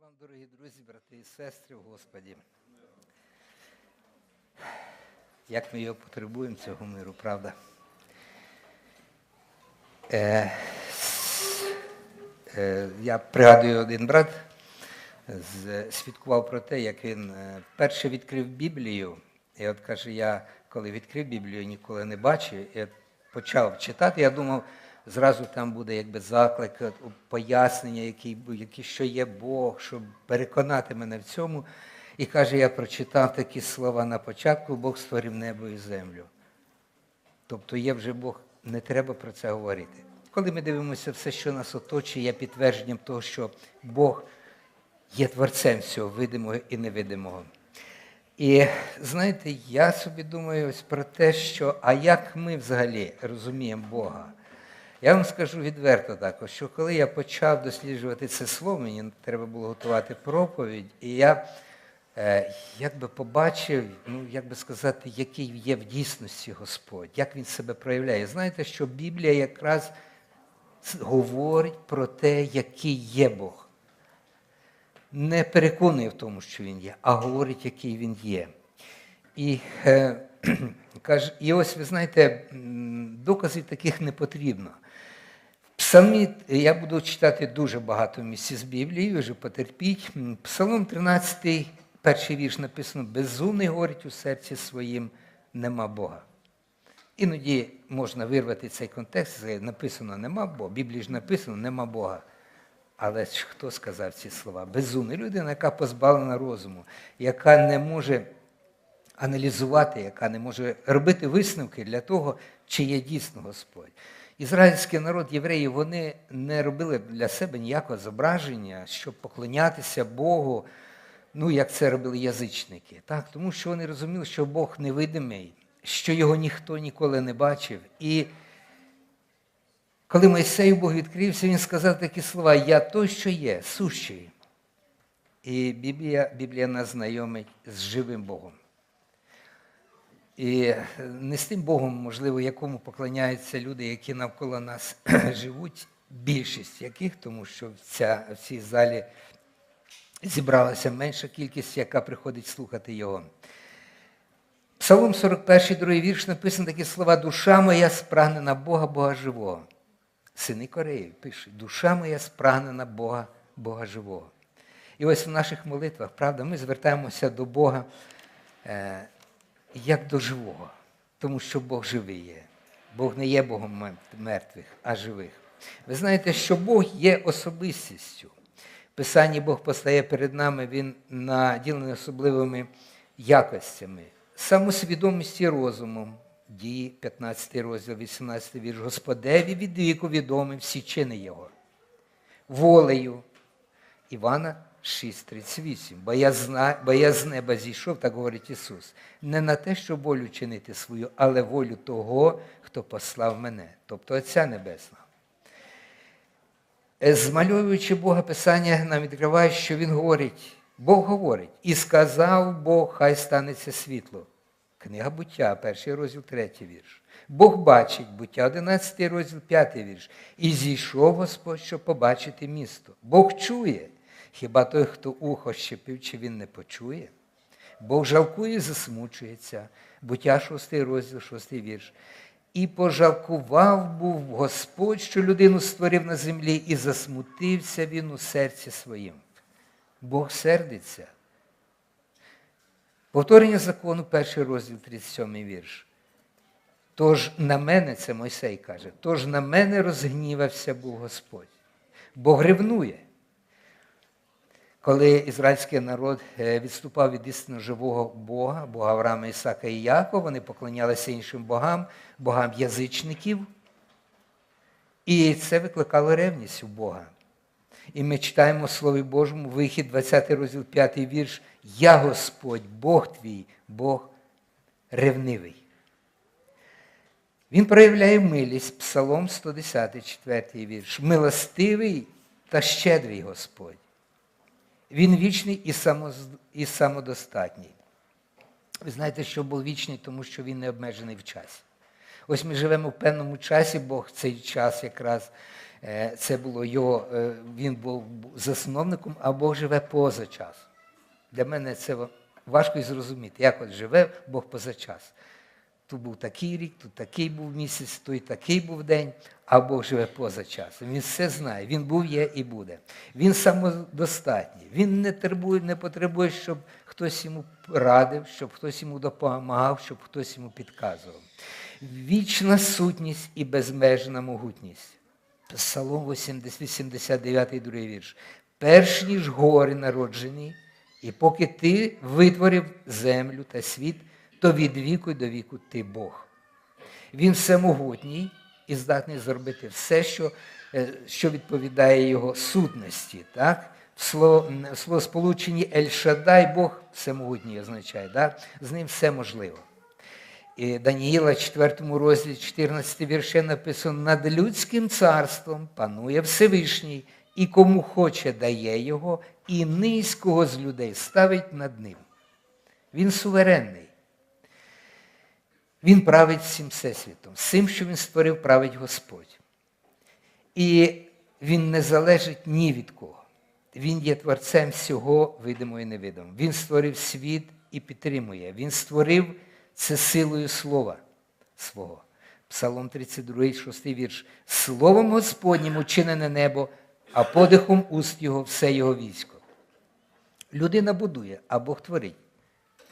вам, дорогі друзі, брати і сестри в Господі. Як ми його потребуємо, цього миру, правда? Е, е, я пригадую один брат, з- свідкував про те, як він е, вперше відкрив Біблію. І от каже, я коли відкрив Біблію, ніколи не бачив, от почав читати, я думав, зразу там буде якби заклик, пояснення, який, який, що є Бог, щоб переконати мене в цьому. І каже, я прочитав такі слова на початку, Бог створив небо і землю. Тобто є вже Бог, не треба про це говорити. Коли ми дивимося все, що нас оточує, є підтвердженням того, що Бог є творцем всього видимого і невидимого. І знаєте, я собі думаю ось про те, що а як ми взагалі розуміємо Бога? Я вам скажу відверто також, що коли я почав досліджувати це слово, мені треба було готувати проповідь, і я е, якби побачив, ну як би сказати, який є в дійсності Господь, як він себе проявляє. Знаєте, що Біблія якраз говорить про те, який є Бог не переконує в тому, що він є, а говорить, який він є. І, е, і ось ви знаєте, доказів таких не потрібно. Псалмі я буду читати дуже багато місць з Біблії, вже потерпіть. Псалом 13, перший вірш написано: безумний говорить у серці своїм, нема Бога. Іноді можна вирвати цей контекст, написано нема Бога, в Біблії ж написано нема Бога. Але ж хто сказав ці слова? Безумна людина, яка позбавлена розуму, яка не може аналізувати, яка не може робити висновки для того, чи є дійсно Господь. Ізраїльський народ, євреї, вони не робили для себе ніякого зображення, щоб поклонятися Богу, ну як це робили язичники. Так? Тому що вони розуміли, що Бог невидимий, що його ніхто ніколи не бачив. І коли Мойсею Бог відкрився, він сказав такі слова: Я той, що є, сущий. І Біблія, Біблія нас знайомить з живим Богом. І не з тим Богом, можливо, якому поклоняються люди, які навколо нас живуть, більшість яких, тому що ця, в цій залі зібралася менша кількість, яка приходить слухати його. Псалом 41, другий вірш написано такі слова: Душа моя спрагнена Бога, Бога живого. Сини Кореї пишуть, душа моя спрагнена Бога, Бога живого. І ось в наших молитвах, правда, ми звертаємося до Бога е, як до живого, тому що Бог живий є. Бог не є Богом мертвих, а живих. Ви знаєте, що Бог є особистістю. В Писанні Бог постає перед нами, Він наділений особливими якостями, самосвідомості розумом, дії 15 розділ, 18 вірш. Господеві від віку відомі всі чини Його. Волею. Івана 6,38. Бо я, з неба зійшов, так говорить Ісус, не на те, щоб волю чинити свою, але волю того, хто послав мене, тобто Отця Небесного. Е, Змальовуючи Бога Писання, нам відкриває, що Він говорить, Бог говорить, і сказав Бог, хай станеться світло. Книга буття, перший розділ, третій вірш. Бог бачить, буття, 11 розділ, п'ятий вірш. І зійшов Господь, щоб побачити місто. Бог чує. Хіба той, хто ухо щепив, чи він не почує? Бог жалкує і засмучується. Буття 6 розділ, 6 вірш. І пожалкував був Господь, що людину створив на землі, і засмутився він у серці своїм. Бог сердиться. Повторення закону, перший розділ, 37 вірш. Тож на мене, це Мойсей каже, тож на мене розгнівався був Господь. Бог ревнує. Коли ізраїльський народ е, відступав від істинно живого Бога, Бога Авраама, Ісака і Якова, вони поклонялися іншим богам, богам язичників. І це викликало ревність у Бога. І ми читаємо в Слові Божому, вихід, 20 розділ, 5 вірш. Я Господь, Бог твій, Бог ревнивий. Він проявляє милість, Псалом 110, 4 вірш. Милостивий та щедрий Господь. Він вічний і, самодостатній. Ви знаєте, що був вічний, тому що він не обмежений в часі. Ось ми живемо в певному часі, Бог цей час якраз Е, Це було його, е, він був засновником, а Бог живе поза часом. Для мене це важко і зрозуміти, як от живе Бог поза час. Тут був такий рік, тут такий був місяць, тут такий був день, а Бог живе поза часом. Він все знає, він був, є і буде. Він самодостатній. Він не турбує, не потребує, щоб хтось йому радив, щоб хтось йому допомагав, щоб хтось йому підказував. Вічна сутність і безмежна могутність. Псалом 80, 89, другий вірш. Перш ніж гори народжені, і поки ти витворив землю та світ, то від віку до віку ти Бог. Він всемогутній і здатний зробити все, що, е, що відповідає його сутності. Так? Слово- в словосполученні Ель-Шадай Бог всемогутній означає. Так? З ним все можливо. І Даніїла, 4 розділі, 14 вірше написано: над людським царством панує Всевишній, і кому хоче дає його, і низького з людей ставить над ним. Він суверенний. Він править всім всесвітом. Всім, що він створив, править Господь. І він не залежить ні від кого. Він є творцем всього видимого і невидимого. Він створив світ і підтримує. Він створив це силою слова свого. Псалом 32, 6 вірш. Словом Господнім учинене небо, а подихом уст його все його військо. Людина будує, а Бог творить.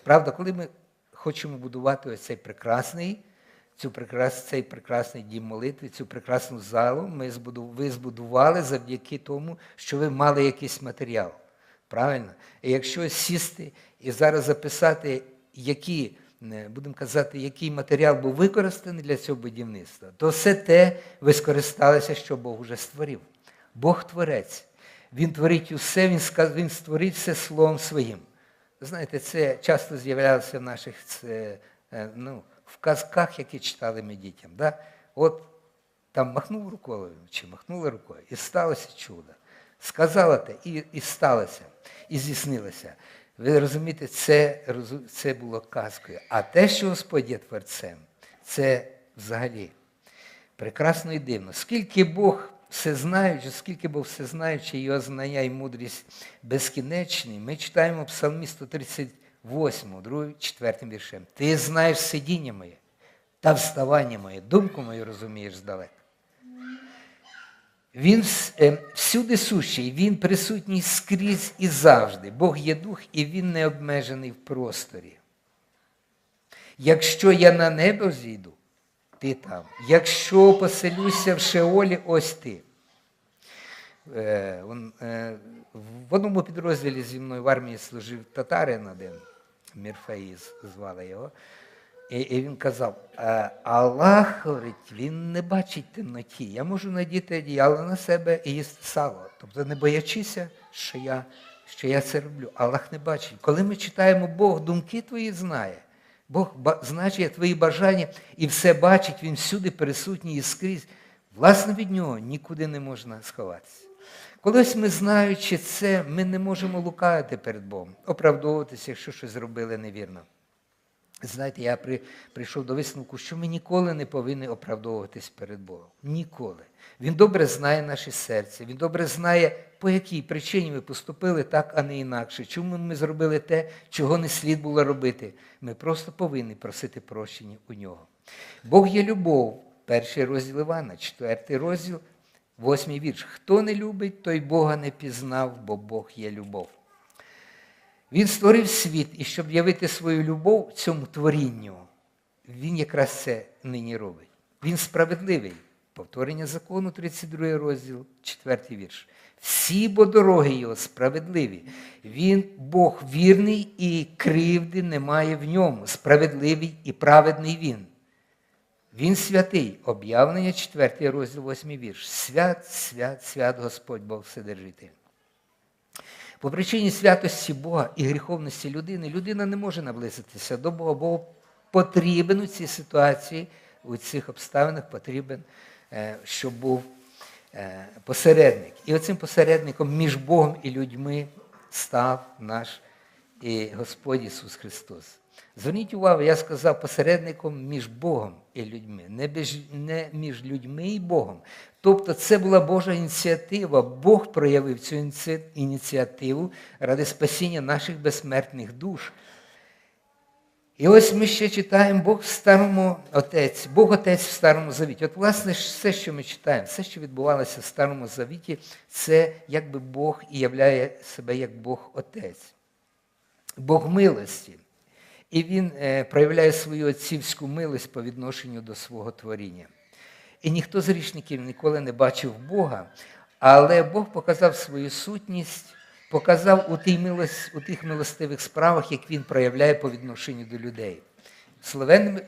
Правда, коли ми хочемо будувати ось цей прекрасний, цю прекрас, цей прекрасний дім молитви, цю прекрасну залу, ми збуду, ви збудували завдяки тому, що ви мали якийсь матеріал. Правильно? І якщо сісти і зараз записати, які, будемо казати, який матеріал був використаний для цього будівництва, то все те ви скористалися, що Бог вже створив. Бог творець. Він творить усе, він створить все словом своїм. Знаєте, це часто з'являлося в наших це, е, ну, в казках, які читали ми дітям. Да? От там махнув рукою чи махнула рукою, і сталося чудо. Сказала те, і, і сталося, і здійснилося. Ви розумієте, це, це було казкою. А те, що Господь є творцем, це взагалі прекрасно і дивно. Скільки Бог всезнаючий, скільки Бог всезнаючий, його знання і мудрість безкінечні, ми читаємо Псалмі 138, 2, 4 віршем. Ти знаєш сидіння моє та вставання моє, думку мою розумієш здалека. Він е, всюди сущий, він присутній скрізь і завжди. Бог є дух, і він не обмежений в просторі. Якщо я на небо зійду, ти там. Якщо поселюся в Шеолі, ось ти. Е, е, в одному підрозділі зі мною в армії служив татарин один, Мірфаїз звали його. І, і він казав, «Е, Аллах, говорить, він не бачить темноті. Я можу надіти одіяло на себе і їсти сало. Тобто не боячися, що я, що я це роблю. Аллах не бачить. Коли ми читаємо Бог, думки твої знає. Бог знає твої бажання і все бачить, він всюди присутній і скрізь. Власне, від нього нікуди не можна сховатися. Колись ми, знаючи це, ми не можемо лукавити перед Богом, оправдовуватися, якщо щось зробили невірно. Знаєте, я при, прийшов до висновку, що ми ніколи не повинні оправдовуватись перед Богом. Ніколи. Він добре знає наше серце, він добре знає, по якій причині ми поступили так, а не інакше. Чому ми зробили те, чого не слід було робити. Ми просто повинні просити прощення у нього. Бог є любов, перший розділ Івана, четвертий розділ, восьмий вірш. Хто не любить, той Бога не пізнав, бо Бог є любов. Він створив світ, і щоб явити свою любов цьому творінню, він якраз це нині робить. Він справедливий. Повторення закону, 32 розділ, 4 вірш. Всі бо дороги його справедливі. Він Бог вірний і кривди немає в ньому. Справедливий і праведний він. Він святий. Об'явлення 4 розділ, 8 вірш. Свят, свят, свят Господь Бог Вседержитель. По причині святості Бога і гріховності людини, людина не може наблизитися до Бога, бо потрібен у цій ситуації, у цих обставинах потрібен, е, щоб був посередник. І оцим посередником між Богом і людьми став наш і Господь Ісус Христос. Зверніть увагу, я сказав посередником між Богом і людьми, не між, не між людьми і Богом. Тобто це була Божа ініціатива. Бог проявив цю ініціативу ради спасіння наших безсмертних душ. І ось ми ще читаємо Бог в старому Отець, Бог Отець в Старому Завіті. От, власне, все, що ми читаємо, все, що відбувалося в Старому Завіті, це якби Бог і являє себе як Бог Отець. Бог милості. І Він е, проявляє свою отцівську милость по відношенню до свого творіння. І ніхто з грішників ніколи не бачив Бога, але Бог показав свою сутність, показав у, тій милос, у тих милостивих справах, як Він проявляє по відношенню до людей.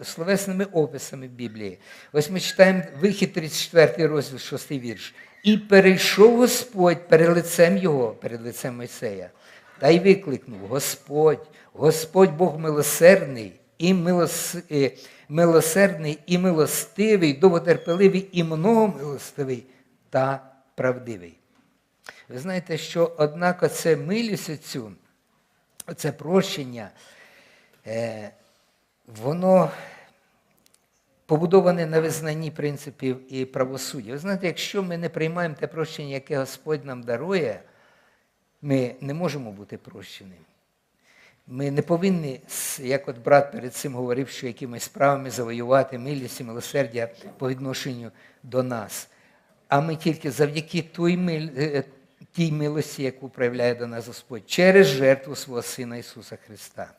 Словесними описами Біблії. Ось ми читаємо вихід 34 розділ, 6 вірш. І перейшов Господь перед лицем Його, перед лицем Мойсея, та й викликнув: Господь, Господь Бог милосердний і милос, милосердний і милостивий, довготерпеливий і многомилостивий та правдивий. Ви знаєте, що однак оце милість оцю, оце прощення, е, воно побудоване на визнанні принципів і правосуддя. Ви знаєте, якщо ми не приймаємо те прощення, яке Господь нам дарує, ми не можемо бути прощеним. Ми не повинні, як от брат перед цим говорив, що якимись справами завоювати милість і милосердя по відношенню до нас. А ми тільки завдяки той миль, е, тій милості, яку проявляє до нас Господь, через жертву свого Сина Ісуса Христа.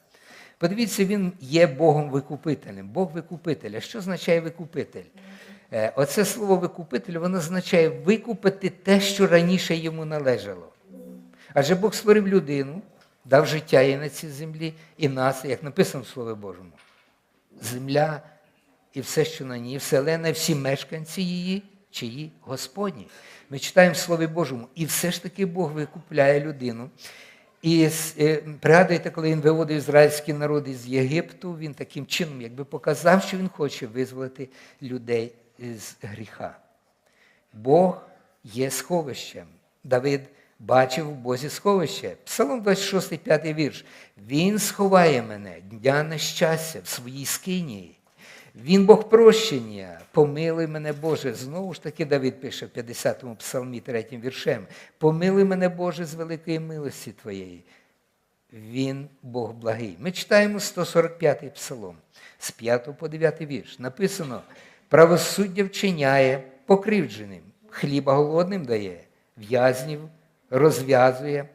Подивіться, Він є Богом викупителем. Бог викупитель. А що означає викупитель? Е, Оце слово викупитель, воно означає викупити те, що раніше йому належало. Адже Бог створив людину, дав життя їй на цій землі і нас, як написано в Слові Божому. Земля і все, що на ній, вселена, всі мешканці її, чиї Господні. Ми читаємо в Слові Божому, і все ж таки Бог викупляє людину. І е, пригадуєте, коли він виводив ізраїльський народ із Єгипту, він таким чином якби показав, що він хоче визволити людей з гріха. Бог є сховищем. Давид бачив в Бозі сховище. Псалом 26, 5 вірш. Він сховає мене, дня нещастя, в своїй скинії. Він Бог прощення, помилуй мене, Боже. Знову ж таки, Давид пише в 50-му псалмі, 3 віршем. Помилуй мене, Боже, з великої милості Твоєї. Він Бог благий. Ми читаємо 145-й псалом, з 5 по 9 вірш. Написано: правосуддя вчиняє покривдженим, хліба голодним дає, в'язнів розв'язує,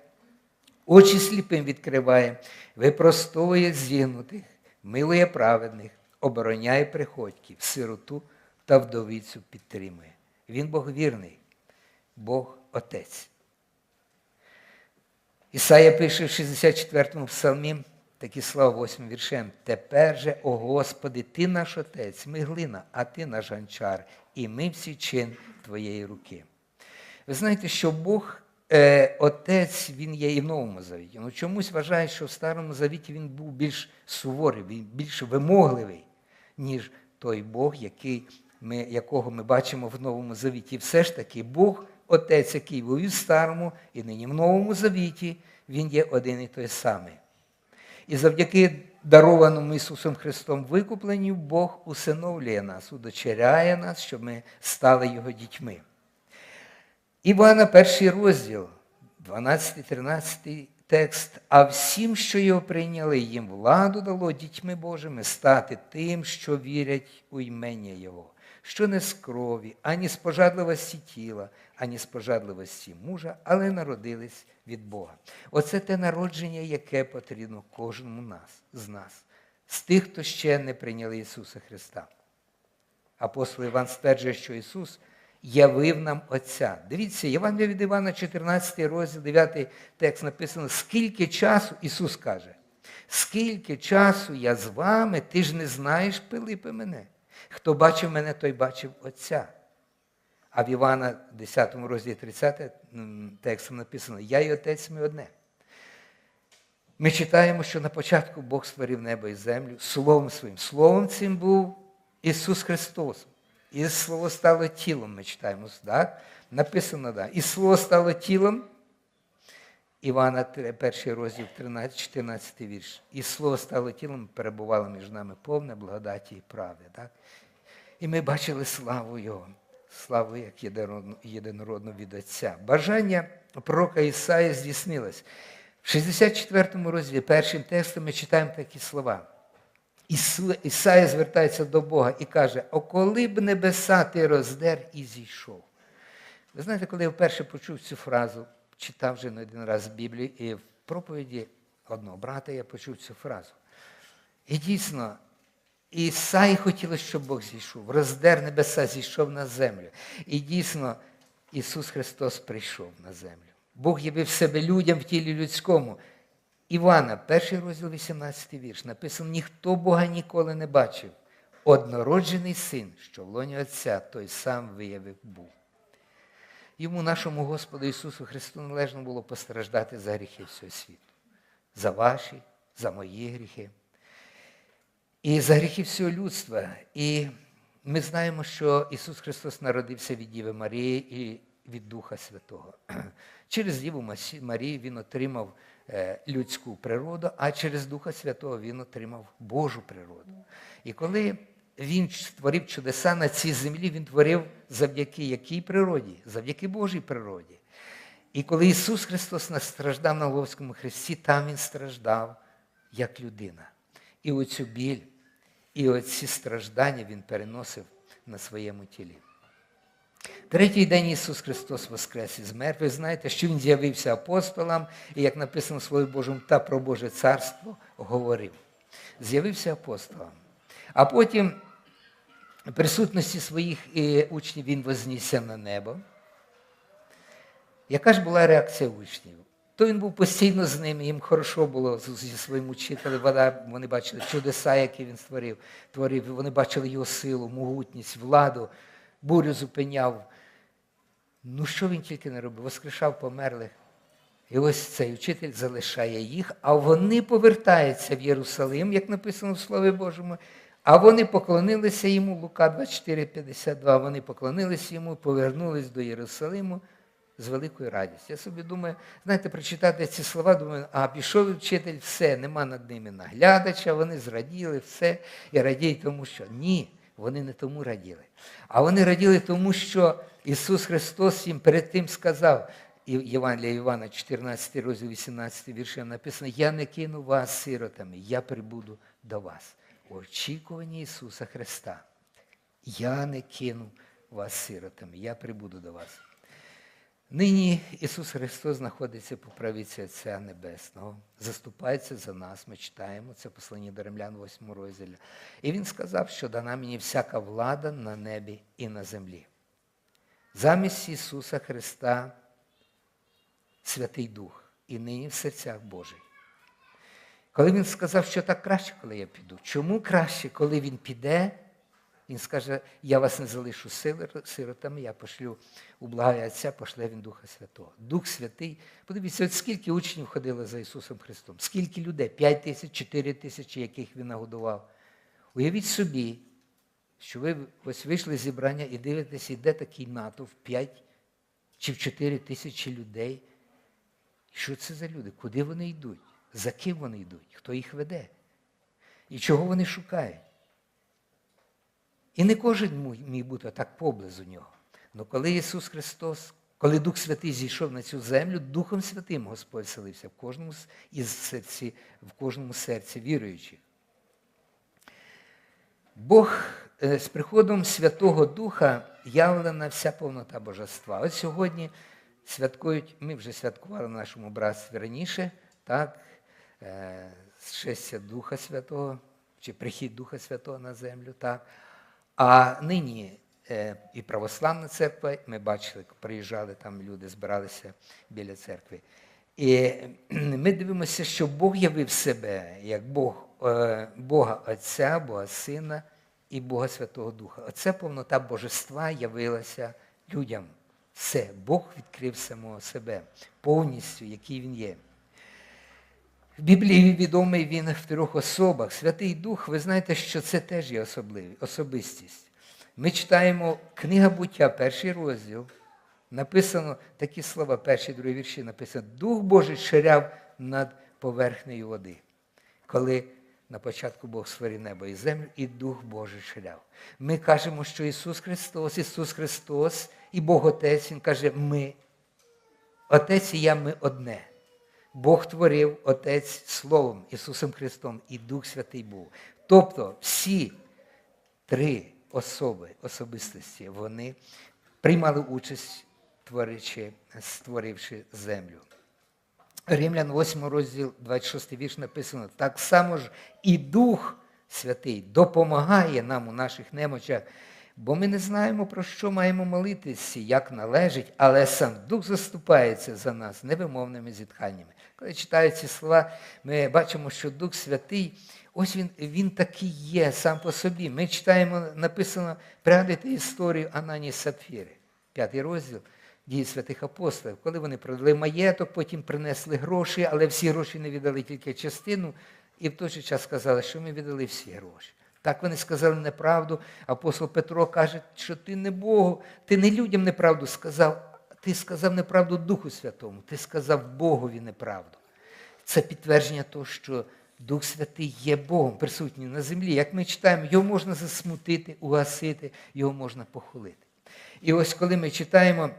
очі сліпим відкриває, випростовує зігнутих, милує праведних, обороняє приходьків, сироту та вдовицю підтримує. Він Бог вірний, Бог Отець. Ісая пише в 64-му псалмі такі слова 8 віршем. Тепер же, о Господи, Ти наш Отець, ми глина, а Ти наш гончар, і ми всі чин Твоєї руки. Ви знаєте, що Бог, е, Отець, Він є і в Новому Завіті. Ну, чомусь вважає, що в Старому Завіті він був більш суворий, він більш вимогливий, ніж той Бог, який ми, якого ми бачимо в Новому Завіті. Все ж таки, Бог, Отець, який був і в Старому, і нині в Новому Завіті, Він є один і той самий. І завдяки дарованому Ісусом Христом викупленню Бог усиновлює нас, удочеряє нас, щоб ми стали Його дітьми. Івана, перший розділ, 12-13 текст. А всім, що його прийняли, їм владу дало дітьми Божими стати тим, що вірять у ймення Його, що не з крові, ані з пожадливості тіла, ані з пожадливості мужа, але народились від Бога. Оце те народження, яке потрібно кожному нас, з нас, з тих, хто ще не прийняли Ісуса Христа. Апостол Іван стверджує, що Ісус явив нам Отця. Дивіться, Євангелія від Івана, 14 розділ, 9 текст написано, скільки часу, Ісус каже, скільки часу я з вами, ти ж не знаєш, Пилипе, мене. Хто бачив мене, той бачив Отця. А в Івана, 10 розділі 30 текстом написано, я і Отець ми одне. Ми читаємо, що на початку Бог створив небо і землю Словом своїм. Словом цим був Ісус Христос. І Слово стало тілом, ми читаємо, так? Написано, так. І Слово стало тілом Івана, тре- перший розділ, 13, 14 вірш. І слово стало тілом, перебувало між нами повне благодаті і правди. Так? І ми бачили славу Його, славу як єдинородну від Отця. Бажання пророка Ісаї здійснилось. В 64 розділі першим текстом ми читаємо такі слова. Ісая звертається до Бога і каже: О, коли б небеса ти роздер і зійшов. Ви знаєте, коли я вперше почув цю фразу, читав вже не один раз Біблію, і в проповіді одного брата я почув цю фразу. І дійсно, Ісаї хотілося, щоб Бог зійшов, роздер небеса, зійшов на землю. І дійсно, Ісус Христос прийшов на землю. Бог явив себе людям в тілі людському. Івана, перший розділ, 18 вірш, написано: ніхто Бога ніколи не бачив. Однороджений син, що в лоні Отця, той сам виявив був. Йому, нашому Господу Ісусу Христу, належно було постраждати за гріхи всього світу. За ваші, за мої гріхи. І за гріхи всього людства. І ми знаємо, що Ісус Христос народився від Діви Марії і від Духа Святого. Через Діву Марію Він отримав людську природу, а через Духа Святого Він отримав Божу природу. І коли Він створив чудеса на цій землі, Він творив завдяки якій природі? Завдяки Божій природі. І коли Ісус Христос настраждав на Головському хресті, там Він страждав як людина. І оцю біль, і оці страждання Він переносив на своєму тілі. Третій день Ісус Христос воскрес із мертвих. Знаєте, що Він з'явився апостолам, і як написано в Слові Божому, та про Боже царство говорив. З'явився апостолам. А потім в присутності своїх е, учнів Він вознісся на небо. Яка ж була реакція учнів? То він був постійно з ними, їм хорошо було зі своїм учителем, вони бачили чудеса, які він створив, творив, вони бачили його силу, могутність, владу, бурю зупиняв. Ну що він тільки не робив? Воскрешав померлих. І ось цей учитель залишає їх, а вони повертаються в Єрусалим, як написано в Слові Божому. А вони поклонилися йому, Лука 24, 52, вони поклонилися йому, повернулись до Єрусалиму з великою радістю. Я собі думаю, знаєте, прочитати ці слова, думаю, а пішов вчитель, все, нема над ними наглядача, вони зраділи, все, і радіють тому, що ні, вони не тому раділи. А вони раділи тому, що Ісус Христос їм перед тим сказав, і Євангелія Івана, 14 розділ, 18 віршем написано, я не кину вас сиротами, я прибуду до вас. У очікуванні Ісуса Христа. Я не кину вас сиротами, я прибуду до вас. Нині Ісус Христос знаходиться по правиці Отця Небесного, заступається за нас. Ми читаємо це послання до римлян 8 розділі. І Він сказав, що дана мені всяка влада на небі і на землі. Замість Ісуса Христа Святий Дух і нині в серцях Божих. Коли він сказав, що так краще, коли я піду. Чому краще, коли він піде? Він скаже, я вас не залишу сиротами, я пошлю у благає Отця, пошле він Духа Святого. Дух Святий. Подивіться, от скільки учнів ходили за Ісусом Христом, скільки людей, 5 тисяч, 4 тисячі, яких він нагодував. Уявіть собі, що ви ось вийшли з зібрання і дивитесь, іде такий натовп 5 чи в 4 тисячі людей. Що це за люди? Куди вони йдуть? За ким вони йдуть? Хто їх веде? І чого вони шукають? І не кожен міг бути так поблизу нього. Але коли Ісус Христос, коли Дух Святий зійшов на цю землю, Духом Святим Господь селився в кожному із серці, в кожному серці віруючих. Бог е, з приходом Святого Духа явлена вся повнота божества. От сьогодні святкують, ми вже святкували в нашому братстві раніше, так, е, зшестя Духа Святого, чи прихід Духа Святого на землю, так. А нині е, і православна церква, ми бачили, приїжджали там люди, збиралися біля церкви. І ми дивимося, що Бог явив себе як Бог, е, Бога Отця, Бога Сина і Бога Святого Духа. Оце повнота божества явилася людям. Все, Бог відкрив самого себе повністю, який він є. В Біблії відомий він в трьох особах. Святий Дух, ви знаєте, що це теж є особистість. Ми читаємо книга буття, перший розділ, написано такі слова, перші другі вірші написано, Дух Божий ширяв над поверхнею води. Коли на початку Бог створив небо і землю, і Дух Божий ширяв. Ми кажемо, що Ісус Христос, Ісус Христос і Бог Отець, Він каже, ми. Отець і я ми одне. Бог творив Отець Словом, Ісусом Христом, і Дух Святий був. Тобто всі три особи, особистості, вони приймали участь, творячи, створивши землю. Римлян 8 розділ 26 вірш написано, так само ж і Дух Святий допомагає нам у наших немочах, бо ми не знаємо, про що маємо молитися, як належить, але сам Дух заступається за нас невимовними зітханнями. Коли читаю ці слова, ми бачимо, що Дух Святий, ось він він такий є сам по собі. Ми читаємо, написано, пригадуйте історію Анані Сапфіри, п'ятий розділ дії святих апостолів, коли вони продали маєток, потім принесли гроші, але всі гроші не віддали тільки частину, і в той же час сказали, що ми віддали всі гроші. Так вони сказали неправду. Апостол Петро каже, що ти не Богу, ти не людям неправду сказав, ти сказав неправду Духу Святому, ти сказав Богові неправду. Це підтвердження того, що Дух Святий є Богом, присутній на землі. Як ми читаємо, його можна засмутити, угасити, його можна похвалити. І ось коли ми читаємо.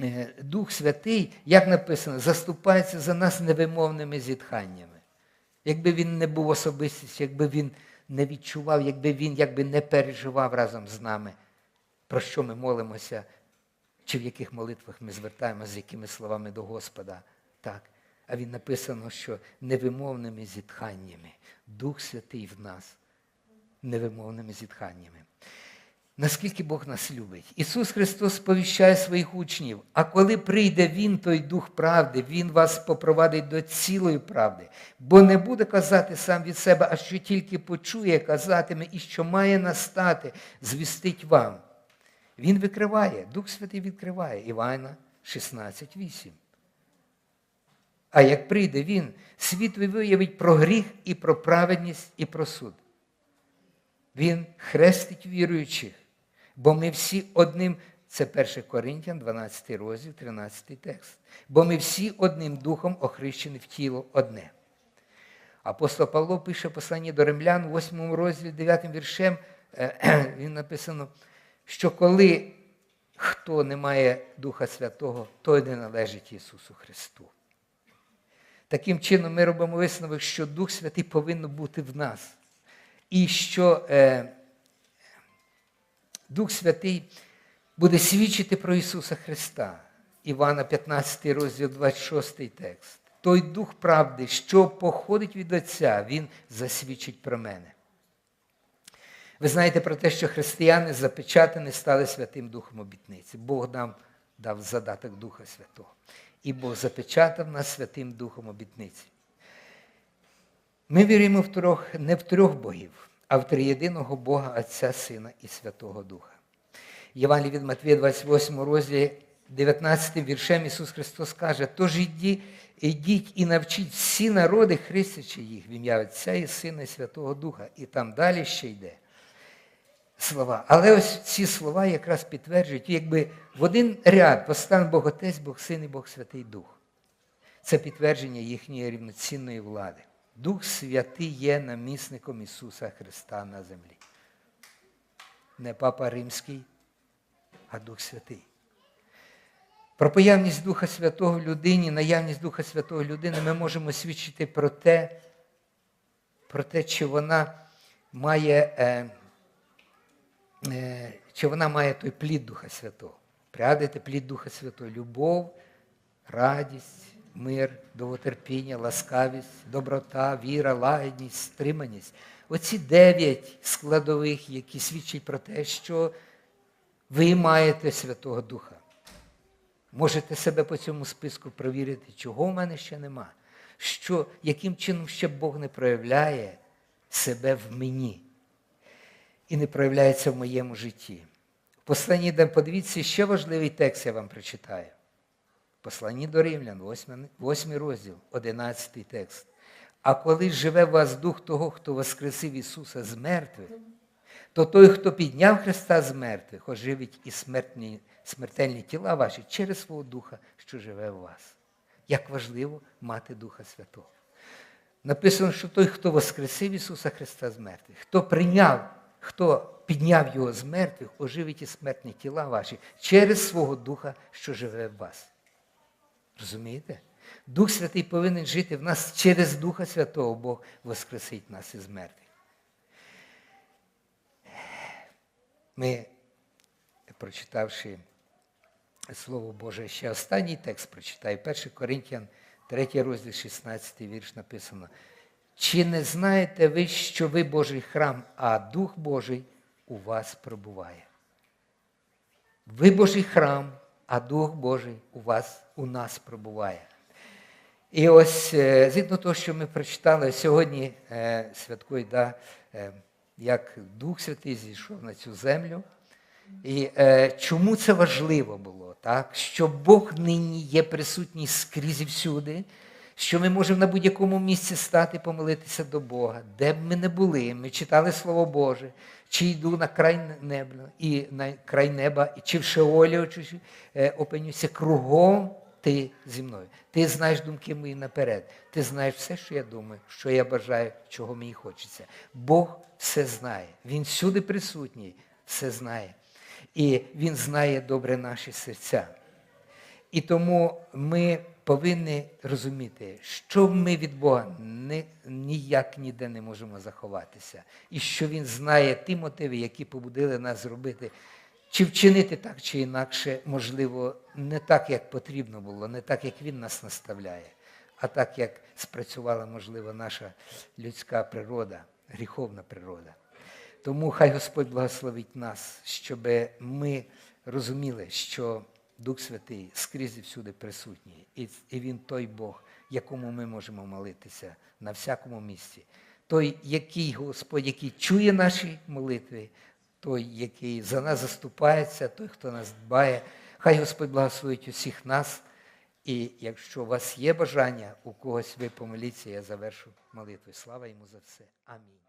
Е, Дух Святий, як написано, заступається за нас невимовними зітханнями. Якби він не був особистістю, якби він не відчував, якби він якби не переживав разом з нами, про що ми молимося, чи в яких молитвах ми звертаємося, з якими словами до Господа. Так. А він написано, що невимовними зітханнями. Дух Святий в нас невимовними зітханнями. Наскільки Бог нас любить. Ісус Христос сповіщає своїх учнів, а коли прийде Він, той Дух правди, Він вас попровадить до цілої правди, бо не буде казати сам від себе, а що тільки почує, казатиме і що має настати, звістить вам. Він викриває, Дух Святий відкриває Івана 16,8. А як прийде Він, світ виявить про гріх і про праведність, і про суд. Він хрестить віруючих. Бо ми всі одним, це 1 Коринтян, 12 розділ, 13 текст. Бо ми всі одним духом охрещені в тіло одне. Апостол Павло пише послання до римлян, 8 розділі, 9 віршем, е, він написано, що коли хто не має Духа Святого, той не належить Ісусу Христу. Таким чином, ми робимо висновок, що Дух Святий повинен бути в нас. І що е, Дух Святий буде свідчити про Ісуса Христа. Івана 15 розділ 26 текст. Той Дух правди, що походить від Отця, Він засвідчить про мене. Ви знаєте про те, що християни запечатані стали Святим Духом обітниці. Бог нам дав задаток Духа Святого. І Бог запечатав нас Святим Духом обітниці. Ми віримо в трьох, не в трьох богів а в триєдиного Бога Отця, Сина і Святого Духа. Євангелій від Матвія, 28 розділі, 19 віршем Ісус Христос каже, тож іді, ідіть і навчіть всі народи, хрестячи їх в ім'я Отця і Сина і Святого Духа. І там далі ще йде слова. Але ось ці слова якраз підтверджують, якби в один ряд постав Бог Отець, Бог Син і Бог Святий Дух. Це підтвердження їхньої рівноцінної влади. Дух Святий є намісником Ісуса Христа на землі. Не Папа Римський, а Дух Святий. Про появність Духа Святого в людині, наявність Духа Святого людини ми можемо свідчити про те, про те, чи вона має е, е, чи вона має той плід Духа Святого. Пригадуйте плід Духа Святого любов, радість, мир, довготерпіння, ласкавість, доброта, віра, лагідність, стриманість. Оці дев'ять складових, які свідчать про те, що ви маєте Святого Духа. Можете себе по цьому списку провірити, чого в мене ще нема. Що, Яким чином ще Бог не проявляє себе в мені і не проявляється в моєму житті. В посланні, подивіться, ще важливий текст я вам прочитаю. Посланні до Римлян, 8, 8 розділ, 11 текст. А коли живе в вас дух того, хто воскресив Ісуса з мертвих, то той, хто підняв Христа з мертвих, оживить і смертні, смертельні тіла ваші через свого Духа, що живе в вас. Як важливо мати Духа Святого. Написано, що той, хто воскресив Ісуса Христа з мертвих, хто прийняв, хто підняв Його з мертвих, оживить і смертні тіла ваші через свого Духа, що живе в вас. Розумієте? Дух Святий повинен жити в нас через Духа Святого, Бог воскресить нас із мертвих. Ми, прочитавши Слово Боже, ще останній текст прочитаю. 1 Коринтян, 3 розділ, 16 вірш написано. Чи не знаєте ви, що ви Божий храм, а Дух Божий у вас пробуває? Ви Божий храм, а Дух Божий у вас, у нас пробуває. І ось е, згідно того, що ми прочитали, сьогодні е, святкує, да, е, як Дух Святий зійшов на цю землю. І е, чому це важливо було? Так? Що Бог нині є присутній скрізь і всюди, що ми можемо на будь-якому місці стати, помолитися до Бога, де б ми не були, ми читали Слово Боже, чи йду на край неба, і на край неба, чи в Шеолі чи, е, опинюся кругом ти зі мною. Ти знаєш думки мої наперед. Ти знаєш все, що я думаю, що я бажаю, чого мені хочеться. Бог все знає. Він всюди присутній, все знає. І Він знає добре наші серця. І тому ми повинні розуміти, що ми від Бога ні, ніяк ніде не можемо заховатися. І що Він знає ті мотиви, які побудили нас зробити, чи вчинити так чи інакше, можливо, не так, як потрібно було, не так, як Він нас наставляє, а так, як спрацювала, можливо, наша людська природа, гріховна природа. Тому хай Господь благословить нас, щоб ми розуміли, що Дух Святий скрізь і всюди присутній. І, Він той Бог, якому ми можемо молитися на всякому місці. Той, який Господь, який чує наші молитви, той, який за нас заступається, той, хто нас дбає. Хай Господь благословить усіх нас. І якщо у вас є бажання, у когось ви помоліться, я завершу молитву. Слава йому за все. Амінь.